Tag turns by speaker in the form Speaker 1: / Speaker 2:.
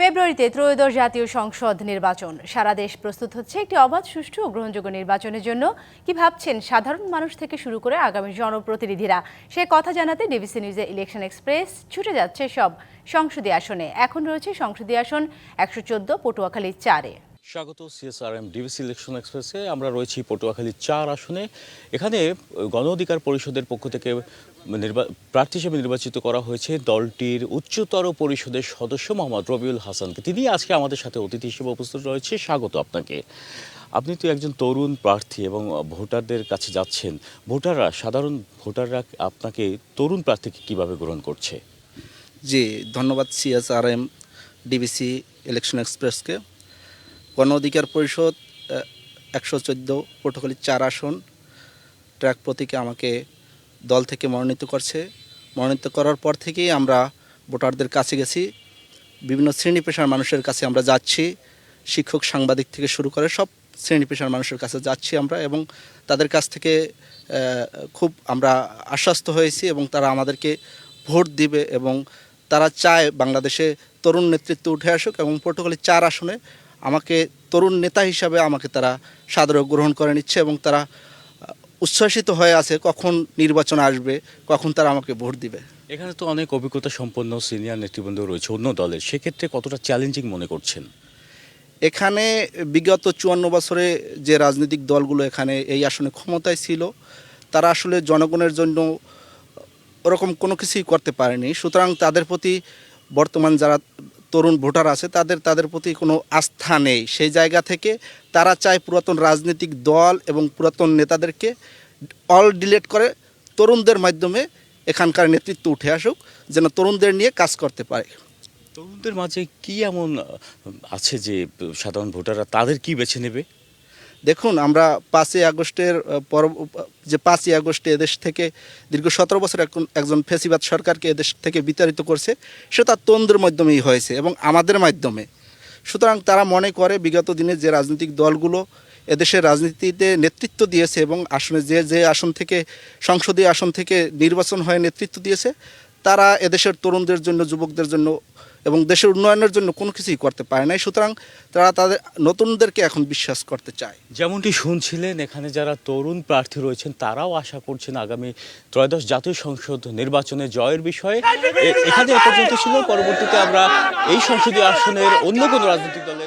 Speaker 1: ফেব্রুয়ারিতে ত্রয়োদশ জাতীয় সংসদ নির্বাচন। সারা দেশ প্রস্তুত হচ্ছে একটি অবাধ, সুষ্ঠু ও গ্রহণযোগ্য নির্বাচনের জন্য। কি ভাবছেন সাধারণ মানুষ থেকে শুরু করে আগামী জনপ্রতিনিধিরা? সে কথা জানাতে ডিবিসি নিউজের ইলেকশন এক্সপ্রেস ছুটে যাচ্ছে সব সংসদীয় আসনে। এখন রয়েছে সংসদীয় আসন একশো চোদ্দ, পটুয়াখালীর চারে।
Speaker 2: স্বাগত সিএসআরএম ডিভিসি ইলেকশন এক্সপ্রেসে আমরা রয়েছি পটুয়াখালী চার আসনে। এখানে গণ অধিকার পরিষদের পক্ষ থেকে নির্বা- প্রার্থী হিসেবে নির্বাচিত করা হয়েছে দলটির উচ্চতর পরিষদের সদস্য মোহাম্মদ রবিউল হাসানকে। তিনি আজকে আমাদের সাথে অতিথি হিসেবে উপস্থিত রয়েছে। স্বাগত আপনাকে। আপনি তো একজন তরুণ প্রার্থী এবং ভোটারদের কাছে যাচ্ছেন। ভোটাররা, সাধারণ ভোটাররা আপনাকে তরুণ প্রার্থীকে কীভাবে গ্রহণ করছে?
Speaker 3: জি, ধন্যবাদ সিএসআরএম ডিবিসি ইলেকশন এক্সপ্রেসকে গণ অধিকার পরিষদ একশো চোদ্দ পটুখালী চার আসন। ট্র্যাক প্রতীকে আমাকে দল থেকে মনোনীত করছে। মনোনীত করার পর থেকেই আমরা ভোটারদের কাছে গেছি। বিভিন্ন শ্রেণি পেশার মানুষের কাছে আমরা যাচ্ছি। শিক্ষক, সাংবাদিক থেকে শুরু করে সব শ্রেণি পেশার মানুষের কাছে যাচ্ছি আমরা এবং তাদের কাছ থেকে খুব আমরা আশ্বস্ত হয়েছি এবং তারা আমাদেরকে ভোট দিবে এবং তারা চায় বাংলাদেশে তরুণ নেতৃত্ব উঠে আসুক এবং পর্তুগালি চার আসনে আমাকে তরুণ নেতা হিসাবে আমাকে তারা সাদরে গ্রহণ করে নিচ্ছে এবং তারা উচ্ছ্বাসিত হয়ে আছে কখন নির্বাচন আসবে কখন তারা আমাকে ভোট দিবে।
Speaker 2: এখানে তো অনেক অভিজ্ঞতা সম্পন্ন সিনিয়র নেতৃবৃন্দ রয়েছে অন্য দলের। সেক্ষেত্রে কতটা চ্যালেঞ্জিং মনে করছেন?
Speaker 3: এখানে বিগত চুয়ান্ন বছরে যে রাজনৈতিক দলগুলো এখানে এই আসনে ক্ষমতায় ছিল তারা আসলে জনগণের জন্য ওরকম কোনো কিছুই করতে পারেনি। সুতরাং তাদের প্রতি বর্তমান যারা তরুণ ভোটার আছে, তাদের তাদের প্রতি কোনো আস্থা নেই। সেই জায়গা থেকে তারা চায় পুরাতন রাজনৈতিক দল এবং পুরাতন নেতাদেরকে অল ডিলেট করে তরুণদের মাধ্যমে এখানকার নেতৃত্ব উঠে আসুক, যেন তরুণদের নিয়ে কাজ করতে পারে।
Speaker 2: তরুণদের মাঝে কি এমন আছে যে সাধারণ ভোটাররা তাদের কি বেছে নেবে?
Speaker 3: দেখুন, আমরা পাঁচই আগস্টের পর যে পাঁচই আগস্টে এদেশ থেকে দীর্ঘ সতেরো বছর একজন- ফেসিবাদ সরকারকে এদেশ থেকে বিতাড়িত করছে সেটা তন্দ্রের মাধ্যমেই হয়েছে এবং আমাদের মাধ্যমে। সুতরাং তারা মনে করে, বিগত দিনে যে রাজনৈতিক দলগুলো এদেশের রাজনীতিতে নেতৃত্ব দিয়েছে এবং আসনে যে যে আসন থেকে, সংসদীয় আসন থেকে নির্বাচন হয়ে নেতৃত্ব দিয়েছে তারা এদেশের তরুণদের জন্য, যুবকদের জন্য এবং দেশের উন্নয়নের জন্য কোনো কিছুই করতে পারে নাই। সুতরাং তারা তাদের, নতুনদেরকে এখন বিশ্বাস করতে চায়।
Speaker 2: যেমনটি শুনছিলেন, এখানে যারা তরুণ প্রার্থী রয়েছেন, তারাও আশা করছেন আগামী ত্রয়োদশ জাতীয় সংসদ নির্বাচনে জয়ের বিষয়ে। এখানে এ পর্যন্ত ছিল। পরবর্তীতে আমরা এই সংসদীয় আসনের অন্য কোনো রাজনৈতিক দলের